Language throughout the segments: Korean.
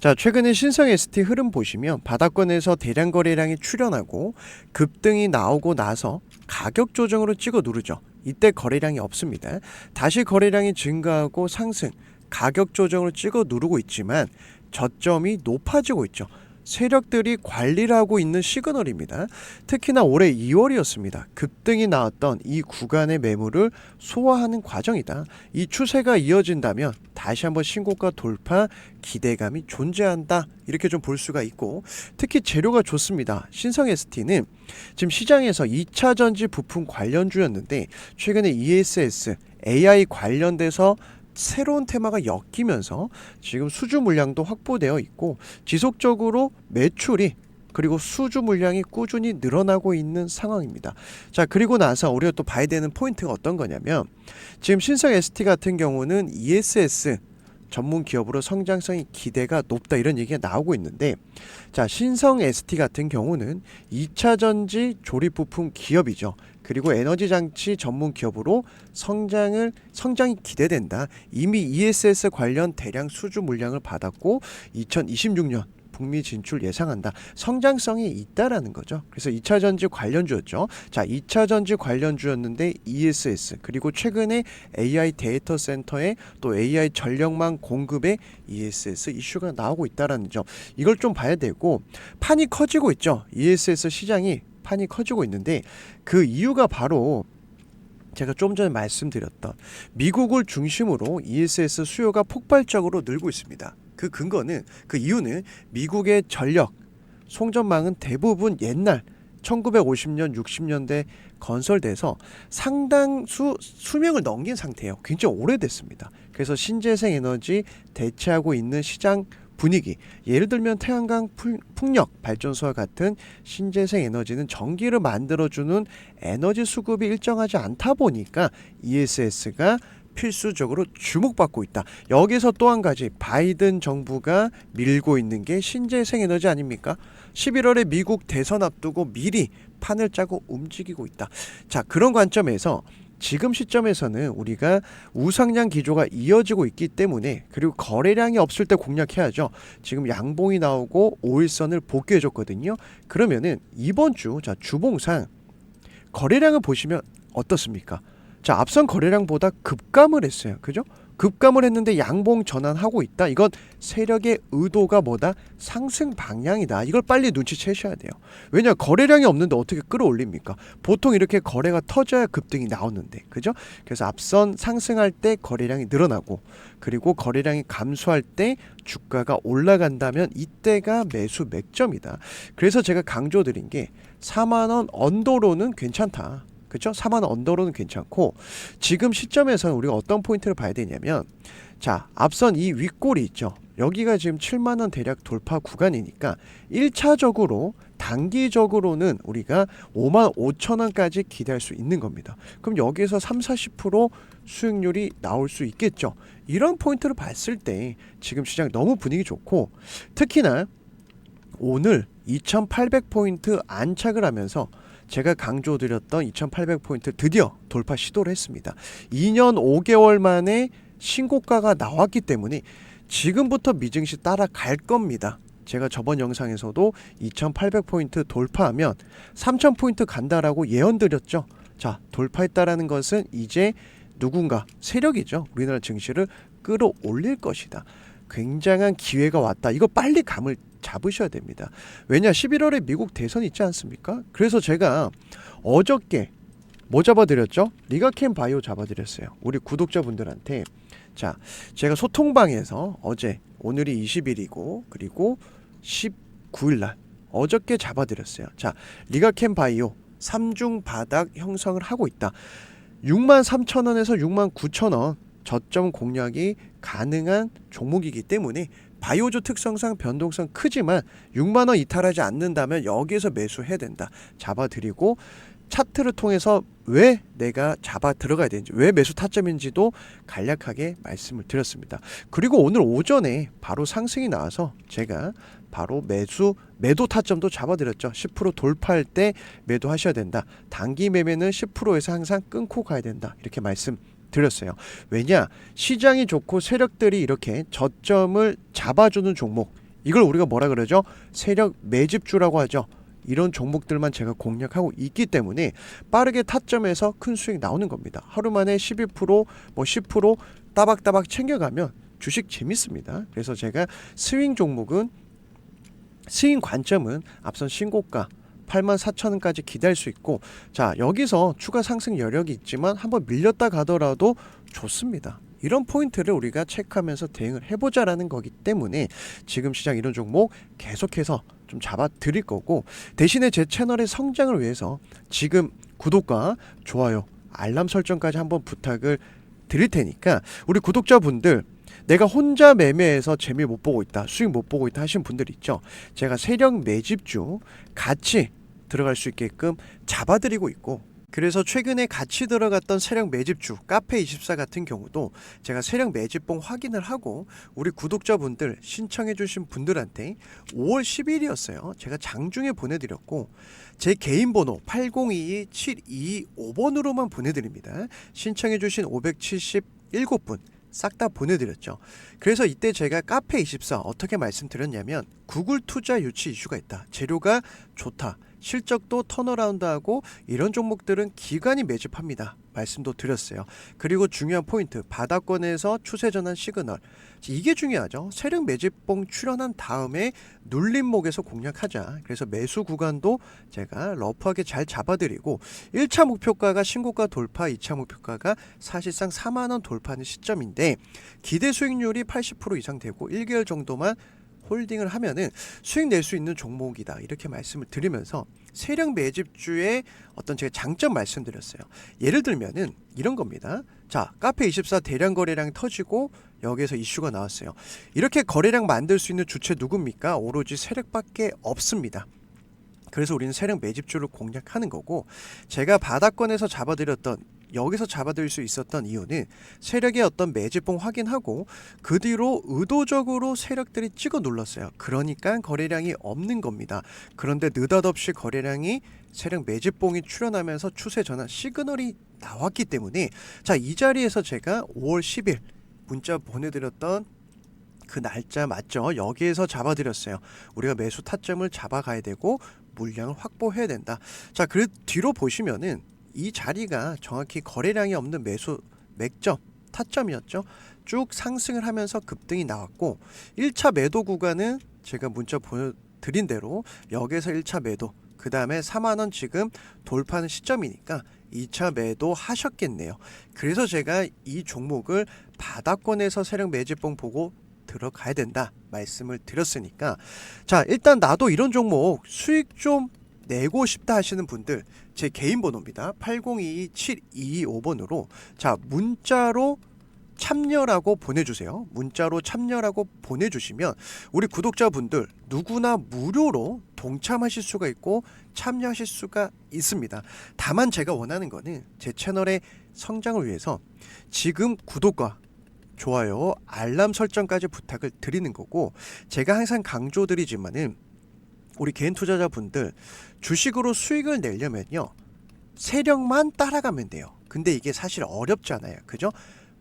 자, 최근에 신성 ST 흐름 보시면 바닥권에서 대량 거래량이 출현하고 급등이 나오고 나서 가격 조정으로 찍어 누르죠. 이때 거래량이 없습니다. 다시 거래량이 증가하고 상승, 가격 조정을 찍어 누르고 있지만 저점이 높아지고 있죠. 세력들이 관리를 하고 있는 시그널입니다. 특히나 올해 2월이었습니다. 급등이 나왔던 이 구간의 매물을 소화하는 과정이다. 이 추세가 이어진다면 다시 한번 신고가 돌파 기대감이 존재한다. 이렇게 좀 볼 수가 있고 특히 재료가 좋습니다. 신성 ST는 지금 시장에서 2차 전지 부품 관련주였는데 최근에 ESS AI 관련돼서 새로운 테마가 엮이면서 지금 수주 물량도 확보되어 있고 지속적으로 매출이 그리고 수주 물량이 꾸준히 늘어나고 있는 상황입니다. 자, 그리고 나서 우리가 또 봐야 되는 포인트가 어떤 거냐면 지금 신성 ST 같은 경우는 ESS 전문 기업으로 성장성이 기대가 높다 이런 얘기가 나오고 있는데 자, 신성 ST 같은 경우는 2차 전지 조립 부품 기업이죠. 그리고 에너지 장치 전문 기업으로 성장을 성장이 기대된다. 이미 ESS 관련 대량 수주 물량을 받았고 2026년 북미 진출 예상한다. 성장성이 있다라는 거죠. 그래서 2차 전지 관련주였죠. 자, 2차 전지 관련주였는데 ESS 그리고 최근에 AI 데이터 센터에 또 AI 전력망 공급에 ESS 이슈가 나오고 있다라는 점. 이걸 좀 봐야 되고 판이 커지고 있죠. ESS 시장이 판이 커지고 있는데 그 이유가 바로 제가 좀 전에 말씀드렸던 미국을 중심으로 ESS 수요가 폭발적으로 늘고 있습니다. 그 근거는 그 이유는 미국의 전력 송전망은 대부분 옛날 1950년 60년대 건설돼서 상당수 수명을 넘긴 상태예요. 굉장히 오래됐습니다. 그래서 신재생 에너지 대체하고 있는 시장 분위기 예를 들면 태양광 풍- 풍력 발전소와 같은 신재생 에너지는 전기를 만들어주는 에너지 수급이 일정하지 않다 보니까 ESS가 필수적으로 주목받고 있다. 여기서 또 한 가지 바이든 정부가 밀고 있는 게 신재생 에너지 아닙니까? 11월에 미국 대선 앞두고 미리 판을 짜고 움직이고 있다. 자, 그런 관점에서 지금 시점에서는 우리가 우상향 기조가 이어지고 있기 때문에 그리고 거래량이 없을 때 공략해야죠. 지금 양봉이 나오고 5일선을 복귀해 줬거든요. 그러면은 이번 주 자, 주봉상 거래량을 보시면 어떻습니까? 자, 앞선 거래량보다 급감을 했어요. 그죠? 급감을 했는데 양봉 전환하고 있다. 이건 세력의 의도가 뭐다? 상승 방향이다. 이걸 빨리 눈치채셔야 돼요. 왜냐? 거래량이 없는데 어떻게 끌어올립니까? 보통 이렇게 거래가 터져야 급등이 나오는데. 그죠? 그래서 앞선 상승할 때 거래량이 늘어나고 그리고 거래량이 감소할 때 주가가 올라간다면 이때가 매수 맥점이다. 그래서 제가 강조드린 게 4만 원 언더로는 괜찮다. 그렇죠? 4만 원 언더로는 괜찮고 지금 시점에서는 우리가 어떤 포인트를 봐야 되냐면 자, 앞선 이 윗골이 있죠. 여기가 지금 7만 원 대략 돌파 구간이니까 1차적으로 단기적으로는 우리가 5만 5천 원까지 기대할 수 있는 겁니다. 그럼 여기에서 3, 40% 수익률이 나올 수 있겠죠. 이런 포인트를 봤을 때 지금 시장 너무 분위기 좋고 특히나 오늘 2800포인트 안착을 하면서 제가 강조드렸던 2800포인트 드디어 돌파 시도를 했습니다. 2년 5개월 만에 신고가가 나왔기 때문에 지금부터 미증시 따라갈 겁니다. 제가 저번 영상에서도 2800포인트 돌파하면 3000포인트 간다라고 예언 드렸죠. 자, 돌파했다라는 것은 이제 누군가 세력이죠. 우리나라 증시를 끌어올릴 것이다. 굉장한 기회가 왔다. 이거 빨리 감을 잡으셔야 됩니다. 왜냐 11월에 미국 대선 있지 않습니까? 그래서 제가 어저께 뭐 잡아드렸죠? 리가캠 바이오 잡아드렸어요. 우리 구독자분들한테 자 제가 소통방에서 어제 오늘이 20일이고 그리고 19일 날 어저께 잡아드렸어요. 자 리가캠 바이오 3중 바닥 형성을 하고 있다. 6만 3천 원에서 6만 9천 원 저점 공략이 가능한 종목이기 때문에 바이오주 특성상 변동성 크지만 6만 원 이탈하지 않는다면 여기에서 매수해야 된다. 잡아드리고 차트를 통해서 왜 내가 잡아 들어가야 되는지 왜 매수 타점인지도 간략하게 말씀을 드렸습니다. 그리고 오늘 오전에 바로 상승이 나와서 제가 바로 매수 매도 타점도 잡아드렸죠. 10% 돌파할 때 매도하셔야 된다. 단기 매매는 10%에서 항상 끊고 가야 된다. 이렇게 말씀 드렸어요. 왜냐 시장이 좋고 세력들이 이렇게 저점을 잡아주는 종목 이걸 우리가 뭐라 그러죠? 세력 매집주라고 하죠. 이런 종목들만 제가 공략하고 있기 때문에 빠르게 타점에서 큰 수익 나오는 겁니다. 하루 만에 12%, 뭐 10% 따박따박 챙겨가면 주식 재밌습니다. 그래서 제가 스윙 종목은 스윙 관점은 앞선 신고가 8만 4천 원까지 기대할 수 있고 자 여기서 추가 상승 여력이 있지만 한번 밀렸다 가더라도 좋습니다. 이런 포인트를 우리가 체크하면서 대응을 해보자라는 거기 때문에 지금 시장 이런 종목 계속해서 좀 잡아 드릴 거고 대신에 제 채널의 성장을 위해서 지금 구독과 좋아요 알람 설정까지 한번 부탁을 드릴 테니까 우리 구독자분들 내가 혼자 매매해서 재미 못 보고 있다 수익 못 보고 있다 하신 분들 있죠 제가 세력 매집주 같이 들어갈 수 있게끔 잡아드리고 있고 그래서 최근에 같이 들어갔던 세력 매집주 카페24 같은 경우도 제가 세력 매집봉 확인을 하고 우리 구독자분들 신청해 주신 분들한테 5월 10일이었어요. 제가 장중에 보내드렸고 제 개인 번호 8022-725번으로만 보내드립니다. 신청해 주신 577분 싹 다 보내드렸죠. 그래서 이때 제가 카페24 어떻게 말씀드렸냐면 구글 투자 유치 이슈가 있다. 재료가 좋다. 실적도 턴어라운드하고 이런 종목들은 기관이 매집합니다. 말씀도 드렸어요. 그리고 중요한 포인트 바닥권에서 추세 전환 시그널 이게 중요하죠. 세력 매집봉 출현한 다음에 눌림목에서 공략하자. 그래서 매수 구간도 제가 러프하게 잘 잡아드리고 1차 목표가가 신고가 돌파, 2차 목표가가 사실상 4만 원 돌파하는 시점인데 기대 수익률이 80% 이상 되고 1개월 정도만 홀딩을 하면은 수익 낼 수 있는 종목이다 이렇게 말씀을 드리면서 세력 매집주의 어떤 제가 장점 말씀드렸어요. 예를 들면은 이런 겁니다. 자, 카페 24 대량 거래량이 터지고 여기에서 이슈가 나왔어요. 이렇게 거래량 만들 수 있는 주체 누굽니까? 오로지 세력밖에 없습니다. 그래서 우리는 세력 매집주를 공략하는 거고 제가 바닥권에서 잡아드렸던 여기서 잡아들일 수 있었던 이유는 세력의 어떤 매집봉 확인하고 그 뒤로 의도적으로 세력들이 찍어 눌렀어요. 그러니까 거래량이 없는 겁니다. 그런데 느닷없이 거래량이 세력 매집봉이 출현하면서 추세 전환 시그널이 나왔기 때문에 자 이 자리에서 제가 5월 10일 문자 보내드렸던 그 날짜 맞죠? 여기에서 잡아드렸어요. 우리가 매수 타점을 잡아가야 되고 물량을 확보해야 된다. 자, 그 뒤로 보시면은 이 자리가 정확히 거래량이 없는 매수 맥점 타점이었죠. 쭉 상승을 하면서 급등이 나왔고 1차 매도 구간은 제가 문자 보여드린 대로 여기에서 1차 매도 그 다음에 4만 원 지금 돌파하는 시점이니까 2차 매도 하셨겠네요. 그래서 제가 이 종목을 바닥권에서 세력 매집봉 보고 들어가야 된다 말씀을 드렸으니까 자 일단 나도 이런 종목 수익 좀 내고 싶다 하시는 분들 제 개인 번호입니다. 8022-725번으로 자 문자로 참여라고 보내주세요. 문자로 참여라고 보내주시면 우리 구독자분들 누구나 무료로 동참하실 수가 있고 참여하실 수가 있습니다. 다만 제가 원하는 거는 제 채널의 성장을 위해서 지금 구독과 좋아요, 알람 설정까지 부탁을 드리는 거고 제가 항상 강조드리지만은 우리 개인 투자자분들 주식으로 수익을 내려면요 세력만 따라가면 돼요. 근데 이게 사실 어렵잖아요. 그죠?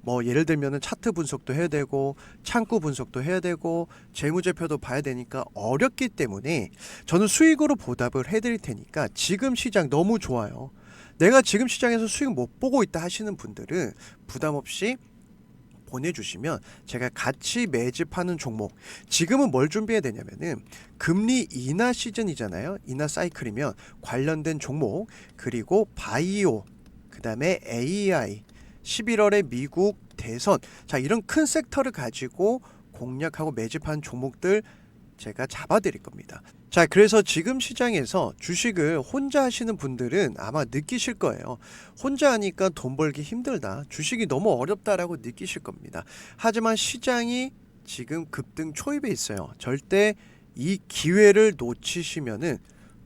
뭐 예를 들면은 차트 분석도 해야 되고 창구 분석도 해야 되고 재무제표도 봐야 되니까 어렵기 때문에 저는 수익으로 보답을 해드릴 테니까 지금 시장 너무 좋아요. 내가 지금 시장에서 수익 못 보고 있다 하시는 분들은 부담 없이 보내주시면 제가 같이 매집하는 종목 지금은 뭘 준비해야 되냐면은 금리 인하 시즌이잖아요. 인하 사이클이면 관련된 종목 그리고 바이오 그 다음에 AI 11월에 미국 대선. 자 이런 큰 섹터를 가지고 공략하고 매집한 종목들 제가 잡아드릴 겁니다. 자, 그래서 지금 시장에서 주식을 혼자 하시는 분들은 아마 느끼실 거예요. 혼자 하니까 돈 벌기 힘들다. 주식이 너무 어렵다라고 느끼실 겁니다. 하지만 시장이 지금 급등 초입에 있어요. 절대 이 기회를 놓치시면은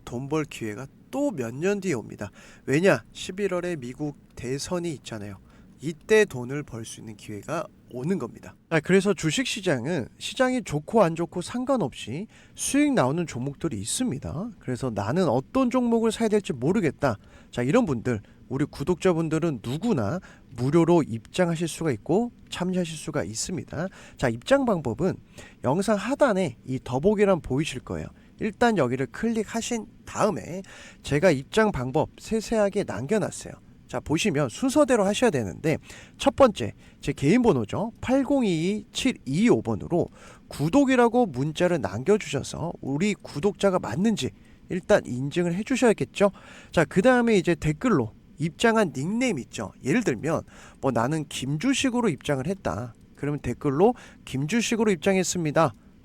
돈 벌 기회가 또 몇 년 뒤에 옵니다. 왜냐? 11월에 미국 대선이 있잖아요. 이때 돈을 벌 수 있는 기회가 오는 겁니다. 아, 그래서 주식 시장은 시장이 좋고 안 좋고 상관없이 수익 나오는 종목들이 있습니다. 그래서 나는 어떤 종목을 사야 될지 모르겠다. 자, 이런 분들 우리 구독자분들은 누구나 무료로 입장하실 수가 있고 참여하실 수가 있습니다. 자, 입장 방법은 영상 하단에 이 더보기란 보이실 거예요. 일단 여기를 클릭하신 다음에 제가 입장 방법 세세하게 남겨놨어요. 자, 보시면 순서대로 하셔야 되는데 첫 번째 제 개인 번호죠. 8022-725번으로 구독이라고 문자를 남겨 주셔서 우리 구독자가 맞는지 일단 인증을 해 주셔야겠죠. 자, 그 다음에 이제 댓글로 입장한 닉네임 있죠. 예를 들면 뭐 나는 김주식으로 입장을 했다. 그러면 댓글로 김주식으로 입장했습니다.